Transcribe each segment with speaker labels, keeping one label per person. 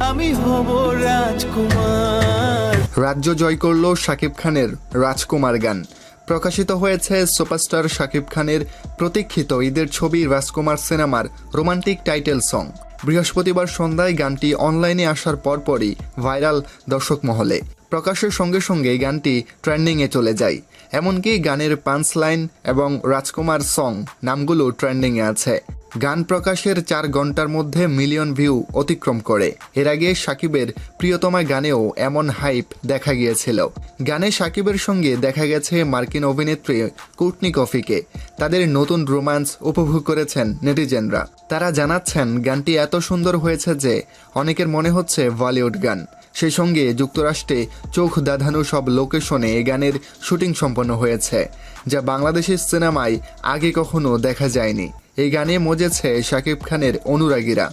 Speaker 1: আমি হব রাজকুমার।
Speaker 2: রাজ্য জয় করল শাকিব খানের রাজকুমার গান। প্রকাশিত হয়েছে সুপারস্টার শাকিব খানের প্রতীক্ষিত ঈদের ছবি রাজকুমার সিনেমার রোমান্টিক টাইটেল সং। বৃহস্পতিবার সন্ধ্যায় গানটি অনলাইনে আসার পরপরই ভাইরাল দর্শক মহলে। প্রকাশের সঙ্গে সঙ্গে গানটি ট্রেন্ডিংয়ে চলে যায়। এমনকি গানের পাঞ্চ লাইন এবং রাজকুমার সং নামগুলো ট্রেন্ডিংয়ে আছে। গান প্রকাশের চার ঘণ্টার মধ্যে মিলিয়ন ভিউ অতিক্রম করে। এর আগে সাকিবের প্রিয়তমা গানেও এমন হাইপ দেখা গিয়েছিল। গানে সাকিবের সঙ্গে দেখা গেছে মার্কিন অভিনেত্রী কুটনি কফিকে। তাদের নতুন রোম্যান্স উপভোগ করেছেন নেটিজেনরা। তারা জানাচ্ছেন, গানটি এত সুন্দর হয়েছে যে অনেকের মনে হচ্ছে বলিউড গান। সেই সঙ্গে যুক্তরাষ্ট্রে চোখ দাধানো সব লোকেশনে এ গানের শুটিং সম্পন্ন হয়েছে, যা বাংলাদেশের সিনেমায় আগে কখনো দেখা যায়নি। এই গানে মজেছে শাকিব খানের অনুরাগীরা।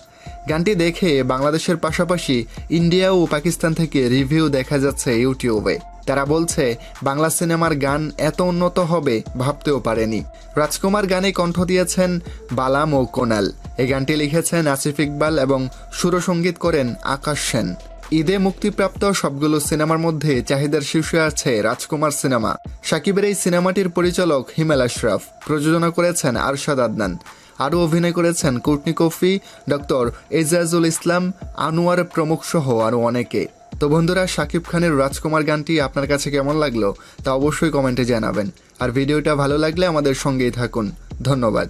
Speaker 2: গানটি দেখে বাংলাদেশের পাশাপাশি ইন্ডিয়া ও পাকিস্তান থেকে রিভিউ দেখা যাচ্ছে ইউটিউবে। তারা বলছে, বাংলা সিনেমার গান এত উন্নত হবে ভাবতেও পারেনি। রাজকুমার গানে কণ্ঠ দিয়েছেন বালাম ও কোনাল। এই গানটি লিখেছেন আসিফ ইকবাল এবং সুরসঙ্গীত করেন আকাশ সেন। ঈদে মুক্তিপ্রাপ্ত সবগুলো সিনেমার মধ্যে চাহিদার শীর্ষে আছে রাজকুমার সিনেমা। সাকিবের এই সিনেমাটির পরিচালক হিমেল আশরাফ, প্রযোজনা করেছেন আরশাদ আদনান, আরও অভিনয় করেছেন কুটনি কফি, ডক্টর এজাজুল ইসলাম, আনোয়ার প্রমুখ সহ আরও অনেকে। তো বন্ধুরা শাকিব খানের রাজকুমার গানটি আপনার কাছে কেমন লাগল তা অবশ্যই কমেন্টে জানাবেন। আর ভিডিওটা ভালো লাগলে আমাদের সঙ্গেই থাকুন। ধন্যবাদ।